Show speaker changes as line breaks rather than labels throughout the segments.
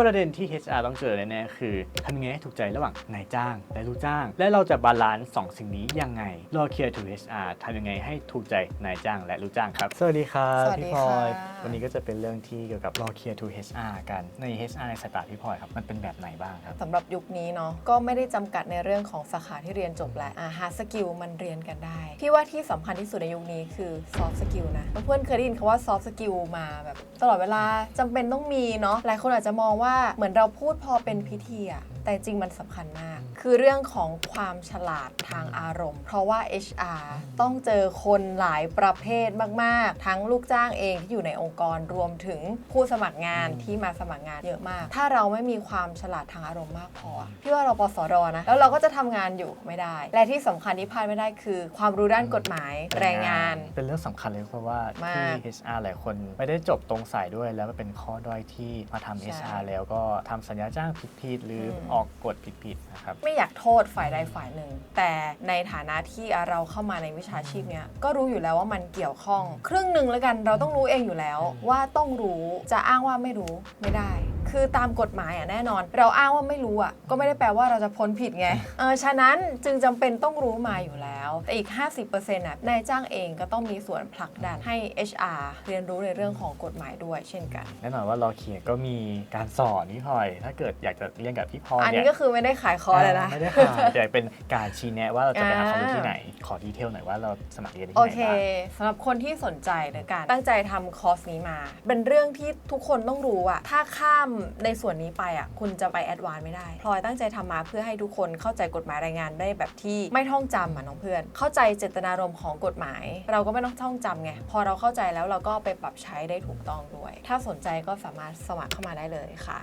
ประเด็นที่ HR ต้องเจอแน่ๆคือทำยังไงให้ถูกใจระหว่างนายจ้างและลูกจ้าง และเราจะบาลานซ์สองสิ่งนี้ยังไงรอเคลียร์ to HR ทำยังไงให้ถูกใจนายจ้างและลูกจ้างครับ สวัสดีครับ
สวัสดี
พี่พลอย
ค่ะ
วันนี้ก็จะเป็นเรื่องที่เกี่ยวกับรอเคลียร์ to HR กันใน HR ในสายตาพี่พลอยครับมันเป็นแบบไหนบ้างครับ
สำหรับยุคนี้เนาะก็ไม่ได้จำกัดในเรื่องของสาขาที่เรียนจบแล้วอ่าฮาร์ดสกิลมันเรียนกันได้ พี่ว่าที่สำคัญที่สุดในยุคนี้คือซอฟต์สกิลนะเพื่อนๆเคยได้ยินคำว่าซอฟต์สกิลมาแบบตลอดเวลาจำเป็นต้องมีเนาะหลายคนอาจจะมองว่าว่าเหมือนเราพูดพอเป็นพิธีอะ แต่จริงมันสำคัญมาก คือเรื่องของความฉลาดทางอารมณ์ เพราะว่า HR ต้องเจอคนหลายประเภทมาก ๆ ทั้งลูกจ้างเองที่อยู่ในองค์กรรวมถึงผู้สมัครงานที่มาสมัครงานเยอะมาก ถ้าเราไม่มีความฉลาดทางอารมณ์มากพออะพี่ว่าเราปสรนะแล้วเราก็จะทำงานอยู่ไม่ได้ และที่สำคัญที่พลาดไม่ได้คือ ความรู้ด้านกฎหมายแรงงาน
เป็นเรื่องสำคัญเลยเพราะว่าที่
มาก
HR หลายคนไม่ได้จบตรงสายด้วยแล้วมันเป็นข้อด้อยที่มาทำ
ใช่
HR แล้วก็ทำสัญญาจ้างผิดๆหรือออกกฎผิดๆนะครับ
ไม่อยากโทษฝ่ายใดฝ่ายหนึ่ง แต่ในฐานะที่เราเข้ามาในวิชาชีพเนี้ยก็รู้อยู่แล้วว่ามันเกี่ยวข้อง ครึ่งหนึ่งแล้วกันเราต้องรู้เองอยู่แล้ว ว่าต้องรู้จะอ้างว่าไม่รู้ไม่ได้ คือตามกฎหมายอะแน่นอน เราอ้างว่าไม่รู้อะก็ไม่ได้แปลว่าเราจะพ้นผิดไงเออฉะนั้นจึงจำเป็นต้องรู้มาอยู่แล้วแต่อีก 50%น่ะนายจ้างเองก็ต้องมีส่วนผลักดันให้ HR เรียนรู้ในเรื่องของกฎหมายด้วยเช่นกัน
แน่นอนว่ารอเขียนก็มีการสอนพี่พลอย ถ้าเกิดอยากจะเรียนกับพี่พลอย
อัน
เนี่
นี้
ย
ก็คือไม่ได้ขายคอร์สเลยนะ
ไม่ได้ค่ะแต่เป็นการชี้แนะว่าเราจะไปหาความรู้ที่ไหน ขอดีเทลหน่อยว่าเราสมัครเรียนที่
โอ
ไหน
เค
บ้าง
สำหรับคนที่สนใจหรือการตั้งใจทำคอร์สนี้มา เป็นเรื่องที่ทุกคนต้องรู้อะถ้าข้ามในส่วนนี้ไปอะคุณจะไปแอดวานไม่ได้พลอยตั้งใจทำมาเพื่อให้ทุกคนเข้าใจกฎหมายแรงงานได้แบบที่ไม่ท่องจำอะน้องเพื่อน เข้าใจเจตนารมณ์ของกฎหมาย เราก็ไม่ต้องท่องจำไงพอเราเข้าใจแล้วเราก็ไปปรับใช้ได้ถูกต้องด้วย ถ้าสนใจก็สามารถสมัครเข้ามาได้เลยค่ะ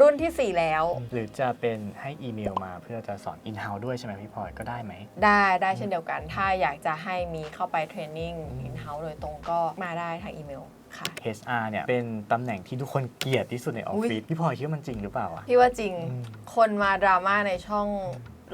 รุ่นทีสี่ 4 แล้ว
หรือจะเป็นให้อีเมลมาเพื่อจะสอน in-house ด้วยใช่ไหมพี่พลอยก็ได้ไหม
ได้ได้เช่นเดียวกัน ถ้าอยากจะให้มีเข้าไปเทรนนิ่งอินเฮ้าส์โดยตรงก็มาได้ทางอีเมลค่ะ
HR เนี่ยเป็นตำแหน่งที่ทุกคนเกลียดที่สุดในออฟฟิศพี่พลอยคิดว่ามันจริงหรือเปล่าอะ
พี่ว่าจริง
อืม
คนมาดราม่าในช่อง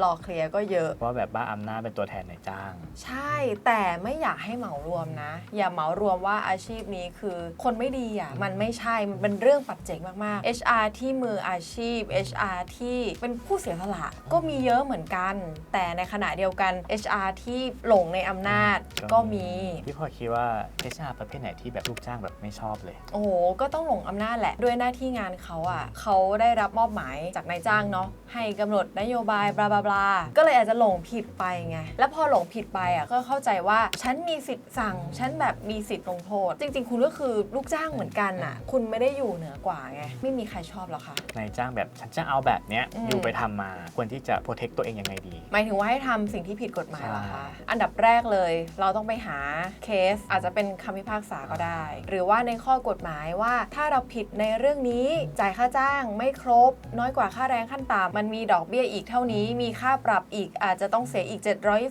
รอเคลียร์ก็เยอะ
ว่าแบบบ้าอำนาจเป็นตัวแทนในายจ้าง
ใช่แต่ไม่อยากให้เหมารวมนะ อย่าเหมารวมว่าอาชีพนี้คือคนไม่ดีอะมันไม่ใช่มันเป็นเรื่องปัจเจกมากๆ HR ที่มืออาชีพ HR ที่เป็นผู้เสียสละก็มีเยอะเหมือนกัน แต่ในขณะเดียวกัน HR ที่หลงในอำนาจก็มี
พี่พลอยคิดว่า HR ประเภทไหนที่แบบลูกจ้างแบบไม่ชอบเลย
โอ้โหก็ต้องหลงอำนาจแหละ ด้วยหน้าที่งานเขาอะ่ะเขาได้รับมอบหมายจากนายจ้างเนาะให้กำหนดนโยบายบลาบลาบลาก็เลยอาจจะหลงผิดไปไง แล้วพอหลงผิดไปอะ่ะก็เข้าใจว่าฉันมีสิทธิ์สั่ง ฉันแบบมีสิทธิ์ลงโทษ จริง ๆ คุณก็คือลูกจ้างเหมือนกันน่ะ คุณไม่ได้อยู่เหนือกว่าไง ไม่มีใครชอบหรอกค่ะ
นายจ้างแบบฉันจะเอาแบบเนี้ย
อืม
อยู่ไปทำมาควรที่จะโปรเทคตัวเองยังไงดี
หมายถึงว่าให้ทำสิ่งที่ผิดกฎหมายเหรอ
ใช่
คะ อันดับแรกเลย เราต้องไปหาเคส อาจจะเป็นคำพิพากษาก็ได้ หรือว่าในข้อกฎหมายว่า ถ้าเราผิดในเรื่องนี้จ่ายค่าจ้างไม่ครบ น้อยกว่าค่าแรงขั้นต่ำมันมีดอกเบี้ยอีกเท่านี้ มีีค่าปรับอีกอาจจะต้องเสียอีก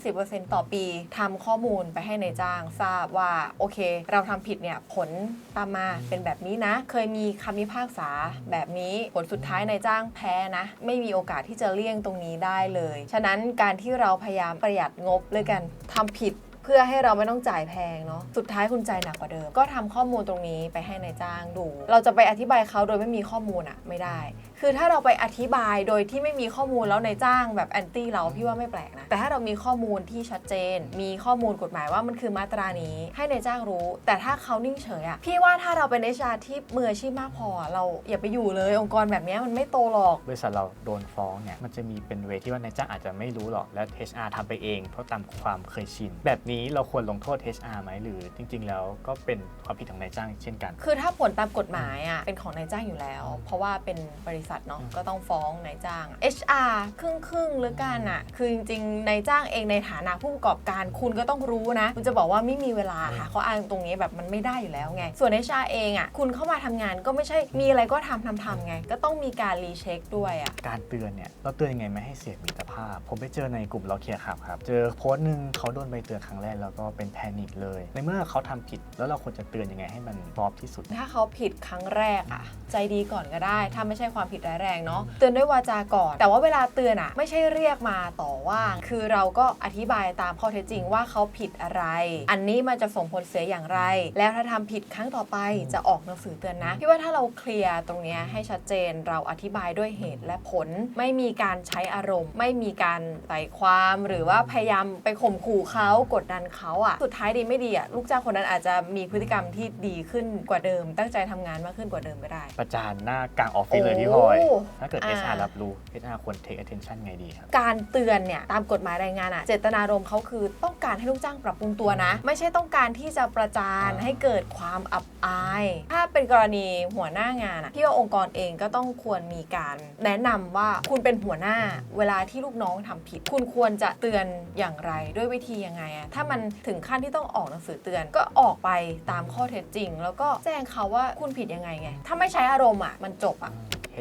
720%ต่อปีทำข้อมูลไปให้ในายจ้างทราบว่า โอเค เราทำผิดเนี่ยผลตามมาเป็นแบบนี้นะ เคยมีคำพิพากษาแบบนี้ผลสุดท้ายนายจ้างแพ้นะ ไม่มีโอกาสที่จะเลี่ยงตรงนี้ได้เลย ฉะนั้นการที่เราพยายามประหยัดงบเลยกันทำผิดเพื่อให้เราไม่ต้องจ่ายแพงเนาะ สุดท้ายคุณจ่ายหนักกว่าเดิม ก็ทำข้อมูลตรงนี้ไปให้ในายจ้างดู เราจะไปอธิบายเขาโดยไม่มีข้อมูลอะไม่ได้ คือถ้าเราไปอธิบายโดยที่ไม่มีข้อมูลแล้วในายจ้างแบบแอนตี้เราพี่ว่าไม่แปลกนะ แต่ถ้าเรามีข้อมูลที่ชัดเจน มีข้อมูลกฎหมายว่ามันคือมาตรานี้ ให้ในายจ้างรู้ แต่ถ้าเขานิ่งเฉยอะพี่ว่าถ้าเราเป็นเอชาที่มืออาชีพมากพอ เราอย่าไปอยู่เลย องค์กรแบบเนี้ยมันไม่โตหรอก
บริษัทเราโดนฟ้องเนี่ยมันจะมีเป็นเวที่ว่านายจ้างอาจจะไม่รู้หรอกและ HR ทำไปเอง เพราะตามความเคยชินแบบนี้เราควรลงโทษ HR ไหมหรือจริง ๆ แล้วก็เป็นความผิดของนายจ้างเช่นกัน
คือถ้าผลตามกฎหมายอะเป็นของนายจ้างอยู่แล้ว เพราะว่าเป็นบริษัทเนาะ
อืม
ก็ต้องฟ้องนายจ้าง HR ครึ่งครึ่งๆหรือกันอะ คือจริงๆนายจ้างเองในฐานะผู้ประกอบการคุณก็ต้องรู้นะ คุณจะบอกว่าไม่มีเวลาค่ะเขาอ้างตรงนี้แบบมันไม่ได้อยู่แล้วไง ส่วน HR เองอะคุณเข้ามาทำงานก็ไม่ใช่มีอะไรก็ทำทำทำไง ก็ต้องมีการรีเช็คด้วยอะ
การเตือนเนี่ยเราเตือนยังไงไม่ให้เสียมิตรภาพ ผมไปเจอในกลุ่มเราเคลียร์ขับครับ เจอโพสต์หนึ่งเขาโดนใบเตือนครั้งแรกแล้วก็เป็นแพนิคเลย ในเมื่อเขาทำผิดแล้วเราควรจะเตือนยังไงให้มันพร้อมที่สุด
ถ้าเขาผิดครั้งแรกอะใจดีก่อนก็ได้ ถ้าไม่ใช่ความผิดร้ายแรงเนาะเตือนด้วยวาจาก่อน แต่ว่าเวลาเตือนอะไม่ใช่เรียกมาต่อว่า คือเราก็อธิบายตามข้อเท็จจริงว่าเขาผิดอะไร อันนี้มันจะส่งผลเสียอย่างไร แล้วถ้าทำผิดครั้งต่อไปจะออกหนังสือเตือนนะพี่ว่าถ้าเราเคลียร์ตรงนี้ให้ชัดเจนเราอธิบายด้วยเหตุและผล ไม่มีการใช้อารมณ์ ไม่มีการใส่ความหรือว่าพยายามไปข่มขู่เขากดดันเขาอะสุดท้ายดีไม่ดีอะลูกจ้างคนนั้นอาจจะมีพฤติกรรมที่ดีขึ้นกว่าเดิม ตั้งใจทำงานมากขึ้นกว่าเดิมก็ได้
ประจานหน้ากลางออฟฟิศเลยพี่พลอย
โอ้
ถ้าเกิด
อ่า
HR รับรู้ HR ควร take attention ไงดีครับ
การเตือนเนี่ยตามกฎหมายแรงงานอะเจตนารมณ์เขาคือต้องการให้ลูกจ้างปรับปรุงตัวนะ ไม่ใช่ต้องการที่จะประจาน
อ่า
ให้เกิดความอับอาย ถ้าเป็นกรณีหัวหน้างานอะพี่ว่าองค์กรเองก็ต้องควรมีการแนะนำว่าคุณเป็นหัวหน้าเวลาที่ลูกน้องทำผิด คุณควรจะเตือนอย่างไรด้วยวิธียังไงอะถ้ามันถึงขั้นที่ต้องออกหนังสือเตือนก็ออกไปตามข้อเท็จจริง แล้วก็แจ้งเขาว่าคุณผิดยังไงไง ถ้าไม่ใช้อารมณ์อะมันจบอะ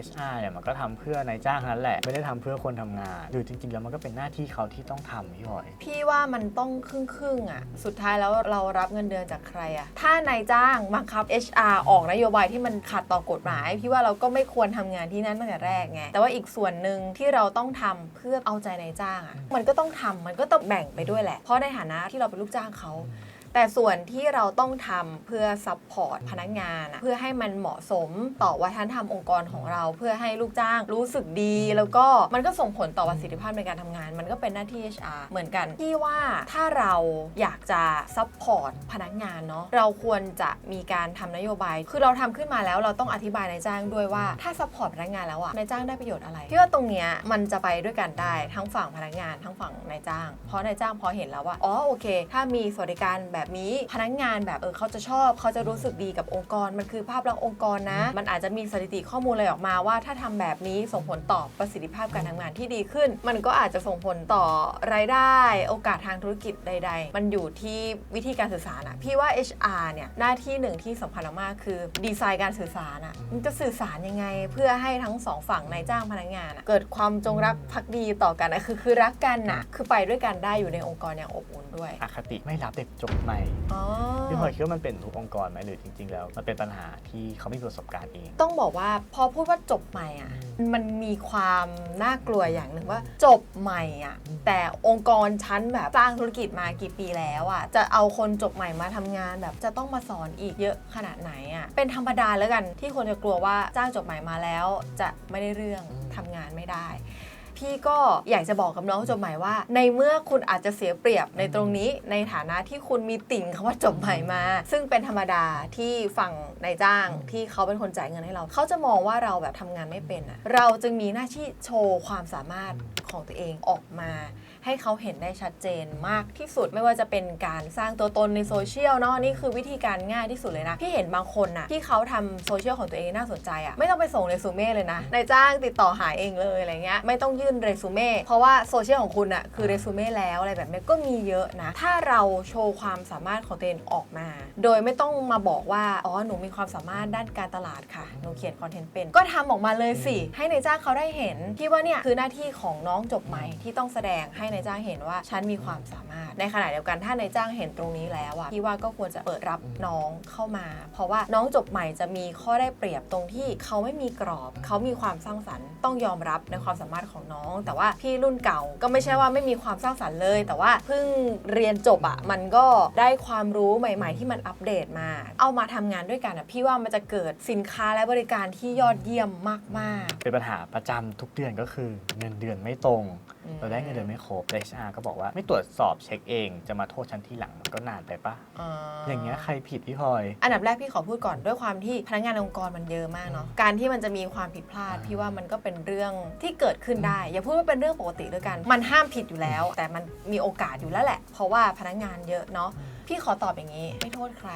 HR เนี่ยมันก็ทำเพื่อนายจ้างนั้นแหละ ไม่ได้ทำเพื่อคนทำงานหรือจริง ๆ แล้วมันก็เป็นหน้าที่เขาที่ต้องทำพี่พลอย
พี่ว่ามันต้องครึ่งครึ่งอะสุดท้ายแล้วเรารับเงินเดือนจากใครอะถ้านายจ้างบังคับ HR ออกนโยบายที่มันขัดต่อกฎหมาย พี่ว่าเราก็ไม่ควรทำงานที่นั่นตั้งแต่แรกไง แต่ว่าอีกส่วนหนึ่งที่เราต้องทำเพื่อเอาใจนายจ้างอะมันก็ต้องทำมันก็ต้องแบ่งไปด้วยแหละ เพราะในฐานะที่เราเป็นลูกจ้างเขา แต่ส่วนที่เราต้องทำเพื่อซัพพอร์ตพนักงานอะเพื่อให้มันเหมาะสมต่อวัฒนธรรมองค์กรของเรา เพื่อให้ลูกจ้างรู้สึกดี แล้วก็มันก็ส่งผลต่อประสิทธิภาพในการทำงาน มันก็เป็นหน้าที่ HR เหมือนกันที่ว่าถ้าเราอยากจะซัพพอร์ตพนักงานเนาะเราควรจะมีการทำนโยบาย คือเราทำขึ้นมาแล้วเราต้องอธิบายนายจ้างด้วยว่าถ้าซัพพอร์ตพนักงานแล้วอะนายจ้างได้ประโยชน์อะไรพี่ว่าตรงเนี้ยมันจะไปด้วยกันได้ทั้งฝั่งพนักงาน ทั้งฝั่งนายจ้าง เพราะนายจ้างพอเห็นแล้วว่าอ๋อโอเค ถ้ามีสวัสดิการแบบนี้ พนักงานแบบเออเขาจะชอบเขาจะรู้สึกดีกับองค์กร มันคือภาพลักษณ์องค์กรนะ มันอาจจะมีสถิติข้อมูลอะไรออกมาว่าถ้าทำแบบนี้ส่งผลต่อประสิทธิภาพการทำงานที่ดีขึ้น มันก็อาจจะส่งผลต่อรายได้ โอกาสทางธุรกิจใด ๆ มันอยู่ที่วิธีการสื่อสารอะพี่ว่า HR เนี่ยหน้าที่หนึ่งที่สำคัญมากๆคือดีไซน์การสื่อสารอะมันจะสื่อสารยังไง เพื่อให้ทั้งสองฝั่งนายจ้างพนักงานอะเกิดความจงรักภักดีต่อกันอะคือคือรักกันน่ะคือไปด้วยกันได้อยู่ในองค์กรอย่างอบอุ่นด้วย
อคติไม่รับเด็กจบใหม่
อ๋อ
พี่พลอยคิดว่ามันเป็นทุกองค์กรไหมหรือจริง ๆ แล้ว มันเป็นปัญหาที่เขาไม่มีประสบการณ์เอง
ต้องบอกว่าพอพูดว่าจบใหม่อะ มันมีความน่ากลัวอย่างหนึ่งว่าจบใหม่อะ แต่องค์กรชั้นแบบสร้างธุรกิจมากี่ปีแล้วอะ จะเอาคนจบใหม่มาทำงานแบบ จะต้องมาสอนอีกเยอะขนาดไหนอะ เป็นธรรมดาแล้วกันที่คนจะกลัวว่าจ้างจบใหม่มาแล้ว จะไม่ได้เรื่อง
อืม
ทำงานไม่ได้ พี่ก็อยากจะบอกกับน้องจบใหม่ว่า ในเมื่อคุณอาจจะเสียเปรียบในตรงนี้ในฐานะที่คุณมีติ่งคำว่าจบใหม่มา ซึ่งเป็นธรรมดาที่ฝั่งนายจ้างที่เขาเป็นคนจ่ายเงินให้เรา เขาจะมองว่าเราแบบทำงานไม่เป็นอะเราจึงมีหน้าที่โชว์ความสามารถของตัวเองออกมาให้เขาเห็นได้ชัดเจนมากที่สุดไม่ว่าจะเป็นการสร้างตัวตนในโซเชียลเนาะนี่คือวิธีการง่ายที่สุดเลยนะ พี่เห็นบางคนนะที่เขาทำโซเชียลของตัวเองน่าสนใจอะไม่ต้องไปส่งเรซูเม่เลยนะนายจ้างติดต่อหาเองเลยอะไรเงี้ยไม่ต้องยื่นเรซูเม่เพราะว่าโซเชียลของคุณอะคือเรซูเม่แล้วอะไรแบบนี้ก็มีเยอะนะ ถ้าเราโชว์ความสามารถของตัวเองออกมา โดยไม่ต้องมาบอกว่า อ๋อ หนูมีความสามารถด้านการตลาดค่ะ หนูเขียนคอนเทนต์เป็น ก็ทำออกมาเลยสิ ให้นายจ้างเขาได้เห็นพี่ว่าเนี่ยคือหน้าที่ของน้องจบใหม่ที่ต้องแสดงให้นายจ้างเห็นว่าฉันมีความสามารถในขณะเดียวกันถ้านายจ้างเห็นตรงนี้แล้วอะพี่ว่าก็ควรจะเปิดรับน้องเข้ามา เพราะว่าน้องจบใหม่จะมีข้อได้เปรียบตรงที่เขาไม่มีกรอบ เขามีความสร้างสรรค์ต้องยอมรับในความสามารถของน้อง แต่ว่าพี่รุ่นเก่าก็ไม่ใช่ว่าไม่มีความสร้างสรรค์เลย แต่ว่าเพิ่งเรียนจบอะมันก็ได้ความรู้ใหม่ ๆ ที่มันอัปเดตมา เอามาทำงานด้วยกันอะพี่ว่ามันจะเกิดสินค้าและบริการที่ยอดเยี่ยมมากๆ
เป็นปัญหาประจำทุกเดือนก็คือเงินเดือนไม่ตรง
อืม
เราได้เงินเดือนไม่ครบ HR ก็บอกว่าไม่ตรวจสอบเช็คเองจะมาโทษชั้นที่หลังมันก็นานไปปะอย่างเงี้ยใครผิดพี่พลอย
อันดับแรกพี่ขอพูดก่อนด้วยความที่พนักงานในองค์กรมันเยอะมากเนาะการที่มันจะมีความผิดพลาด
อ่า
พี่ว่ามันก็เป็นเรื่องที่เกิดขึ้นได้ อย่าพูดว่าเป็นเรื่องปกติด้วยกัน มันห้ามผิดอยู่แล้ว แต่มันมีโอกาสอยู่แล้วแหละ เพราะว่าพนักงานเยอะเนาะพี่ขอตอบอย่างนี้ ไม่โทษใคร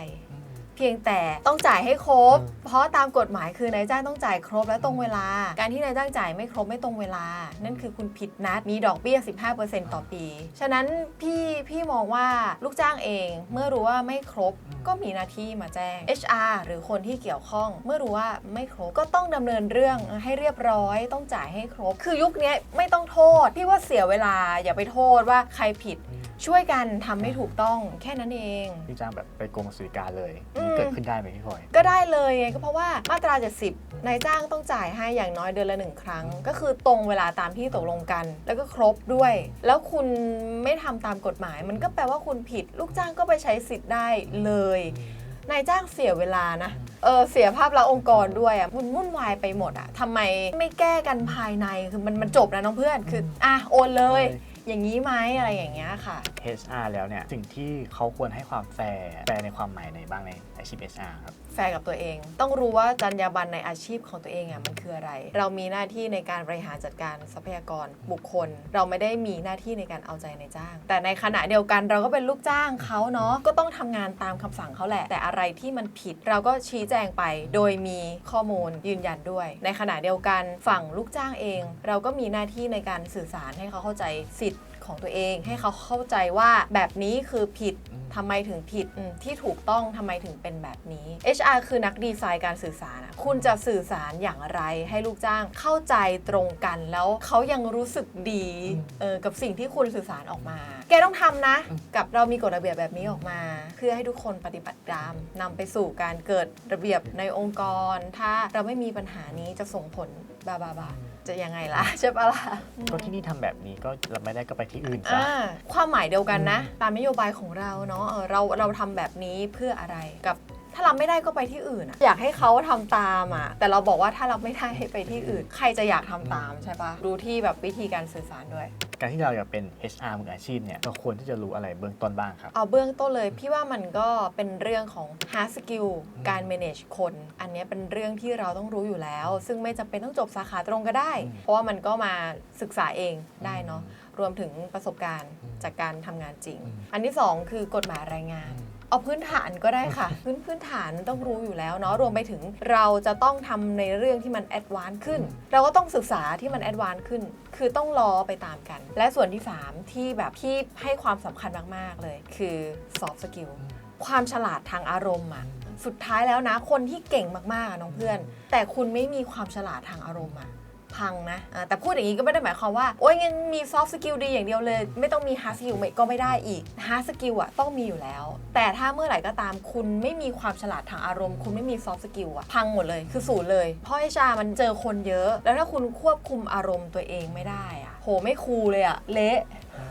เพียงแต่ต้องจ่ายให้ครบ
อืม
เพราะตามกฎหมายคือนายจ้างต้องจ่ายครบและตรงเวลา การที่นายจ้างจ่ายไม่ครบไม่ตรงเวลา นั่นคือคุณผิดนัดมีดอกเบี้ย 15%ต่อปี ฉะนั้นพี่พี่มองว่าลูกจ้างเองเมื่อรู้ว่าไม่ครบก็มีหน้าที่มาแจ้ง HR หรือคนที่เกี่ยวข้อง เมื่อรู้ว่าไม่ครบก็ต้องดำเนินเรื่องให้เรียบร้อย ต้องจ่ายให้ครบ คือยุคนี้ไม่ต้องโทษพี่ว่าเสียเวลาอย่าไปโทษว่าใครผิด ช่วยกันทำให้ถูกต้องแค่นั้นเอง
ที่จ้างแบบไปโกงสื่อการเลย
อืม
นี่เกิดขึ้นได้ไหมพี่พลอย
ก็ได้เลยไงก็เพราะว่ามาตรา 70 นายจ้างต้องจ่ายให้อย่างน้อยเดือนละหนึ่งครั้ง ก็คือตรงเวลาตามที่ตกลงกัน แล้วก็ครบด้วย แล้วคุณไม่ทำตามกฎหมาย มันก็แปลว่าคุณผิด ลูกจ้างก็ไปใช้สิทธิ์ได้เลย นายจ้างเสียเวลานะ เออเสียภาพลักษณ์องค์กรด้วยอะมันวุ่นวายไปหมดอะทำไมไม่แก้กันภายในคือมันมันจบนะน้องเพื่อนคืออะโอนเลยอย่ อย่างนี้ไหมอะไรอย่างเงี้ยค่ะ
HR แล้วเนี่ยสิ่งที่เขาควรให้ความแฟร์แฟร์ในความหมายไหนบ้างในอาชีพ HR ครับ
ฟร์กับตัวเอง ต้องรู้ว่าจรรยาบรรณในอาชีพของตัวเองอะมันคืออะไร เรามีหน้าที่ในการบริหารจัดการทรัพยากรบุคคล เราไม่ได้มีหน้าที่ในการเอาใจในจ้าง แต่ในขณะเดียวกันเราก็เป็นลูกจ้างเขาเนาะก็ต้องทำงานตามคำสั่งเขาแหละ แต่อะไรที่มันผิดเราก็ชี้แจงไป โดยมีข้อมูลยืนยันด้วย ในขณะเดียวกันฝั่งลูกจ้างเอง เราก็มีหน้าที่ในการสื่อสารให้เขาเข้าใจสิทธิ์ของตัวเองให้เขาเข้าใจว่าแบบนี้คือผิด ทำไมถึงผิดอืมที่ถูกต้องทำไมถึงเป็นแบบนี้ HR คือนักดีไซน์การสื่อสารอะคุณจะสื่อสารอย่างไรให้ลูกจ้างเข้าใจตรงกันแล้วเขายังรู้สึกดีเออกับสิ่งที่คุณสื่อสารออกมา แกต้องทำนะ กับเรามีกฎระเบียบแบบนี้ออกมา เพื่อให้ทุกคนปฏิบัติตามนำไปสู่การเกิดระเบียบในองค์กร ถ้าเราไม่มีปัญหานี้จะส่งผลบาบาบา จะยังไงล่ะใช่ปะล่ะ
ก็ที่นี่ทำแบบนี้ก็รับไม่ได้ก็ไปที่อื่นซะ
อ่าความหมายเดียวกันนะ ตามนโยบายของเราเนาะเออเราเราทำแบบนี้เพื่ออะไรกับ ถ้าเราไม่ได้ก็ไปที่อื่นอะอยากให้เขาทำตามอะแต่เราบอกว่าถ้าเราไม่ได้ให้ไปที่อื่น ใครจะอยากทำตามใช่ปะรู้ที่แบบวิธีการสื่อสารด้วย
การที่เราอยากเป็น HR มืออาชีพเนี่ยเราควรที่จะรู้อะไรเบื้องต้นบ้างครับ
เอาเบื้องต้นเลย พี่ว่ามันก็เป็นเรื่องของ hard skill การ manage คน อันเนี้ยเป็นเรื่องที่เราต้องรู้อยู่แล้ว ซึ่งไม่จำเป็นต้องจบสาขาตรงก็ได้
อืม
เพราะว่ามันก็มาศึกษาเองได้เนาะรวมถึงประสบการณ์จากการทำงานจริง
อืม
อันที่สองคือกฎหมายแรายงาน เอาพื้นฐานก็ได้ค่ะ พื้นพื้นฐานต้องรู้อยู่แล้วเนาะรวมไปถึงเราจะต้องทำในเรื่องที่มันแอดวานซ์ขึ้น เราก็ต้องศึกษาที่มันแอดวานซ์ขึ้น คือต้องรอไปตามกัน และส่วนที่ 3 ที่แบบที่ให้ความสำคัญมาก ๆ เลย คือ soft skill ความฉลาดทางอารมณ์อะสุดท้ายแล้วนะ คนที่เก่งมากๆอะน้องเพื่อน แต่คุณไม่มีความฉลาดทางอารมณ์อะ พังนะแต่พูดอย่างนี้ก็ไม่ได้หมายความว่า โอ้ยงั้นมีซอฟต์สกิลดีอย่างเดียวเลย ไม่ต้องมีฮาร์ดสกิลก็ไม่ได้อีกฮาร์ดสกิลอะต้องมีอยู่แล้ว แต่ถ้าเมื่อไหร่ก็ตามคุณไม่มีความฉลาดทางอารมณ์ คุณไม่มีซอฟต์สกิลอะพังหมดเลยคือศูนย์เลยเพราะไอชามันเจอคนเยอะ แล้วถ้าคุณควบคุมอารมณ์ตัวเองไม่ได้อะโหไม่คูลเลยอะเละ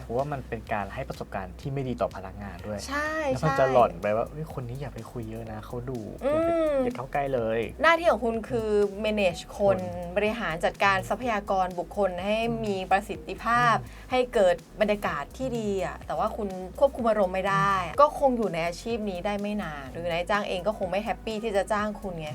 ราะว่ามันเป็นการให้ประสบการณ์ที่ไม่ดีต่อพนักงานด้วย
ใช่
แล้วมัน
ใช่
จะหล่อนไปว่าเฮ้ยคนนี้อย่าไปคุยเยอะนะเขาดู
อืม
อย่าเข้าใกล้เลย
หน้าที่ของคุณคือ manage คนบริหารจัดการทรัพยากรบุคคลให้มีประสิทธิภาพ ให้เกิดบรรยากาศที่ดีอะแต่ว่าคุณควบคุมอารมณ์ไม่ได้ ก็คงอยู่ในอาชีพนี้ได้ไม่นาน หรือนายจ้างเองก็คงไม่แฮปปี้ที่จะจ้างคุณไง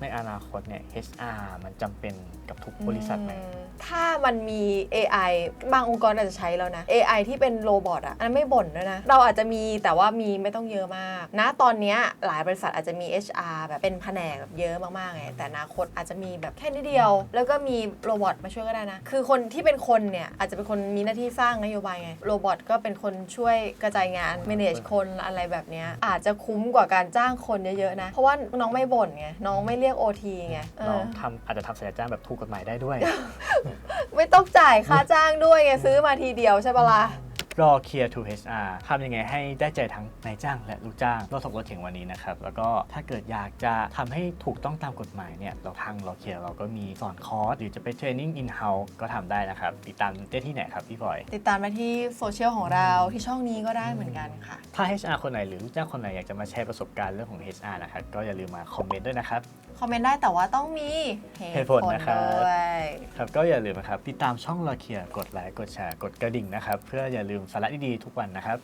ในอนาคตเนี่ย HR มันจำเป็นกับทุกบริษัทไหม
อืมถ้ามันมี AI บางองค์กรอาจจะใช้แล้วนะ AI ที่เป็นโรบอทอะอันนั้นไม่บ่นด้วยนะ เราอาจจะมีแต่ว่ามีไม่ต้องเยอะมาก นะตอนเนี้ยหลายบริษัทอาจจะมี HR แบบเป็นแผนกแบบเยอะมากๆไง แต่อนาคตอาจจะมีแบบแค่นิดเดียว แล้วก็มีโรบอทมาช่วยก็ได้นะ คือคนที่เป็นคนเนี่ยอาจจะเป็นคนมีหน้าที่สร้างนโยบายไง โรบอทก็เป็นคนช่วยกระจายงาน manage คนอะไรแบบเนี้ยอาจจะคุ้มกว่าการจ้างคนเยอะๆนะ เพราะว่าน้องไม่บ่นไง น้องไม่เรียก OT ไงเอ
เรา
อ
ทำอาจจะทำสัญญาจ้างแบบถูกกฎหมายได้ด้วย
ไม่ต้องจ่ายค่าจ้างด้วยไงซื้อมาทีเดียวใช่ปะล่ะ
รอเคลียร์ to HR ทำยังไงให้ได้ใจทั้งนายจ้างและลูกจ้างเราถกรถเถียงวันนี้นะครับ แล้วก็ถ้าเกิดอยากจะทำให้ถูกต้องตามกฎหมายเนี่ยเราทางรอเคลียร์เราก็มีสอนคอร์สหรือจะไปเทรนนิ่ง in house ก็ทำได้นะครับ ติดตามได้ที่ไหนครับพี่บอย
ติดตามมาที่โซเชียลของเราที่ช่องนี้ก็ได้เหมือนกันค่ะ
ถ้า HR คนไหนหรือลูกจ้างคนไหนอยากจะมาแชร์ประสบการณ์เรื่องของ HR นะครับก็อย่าลืมมาคอมเมนต์ด้วยนะครับ
คอมเมนต์ได้แต่ว่าต้องมี
เหตุผลนะครับ
ด้วย
ครับก็อย่าลืมนะครับ ติดตามช่องรอเคลียร์กดไลค์กดแชร์กดกระดิ่งนะครับ เพื่ออย่าลืมสาระดีๆทุกวันนะครับ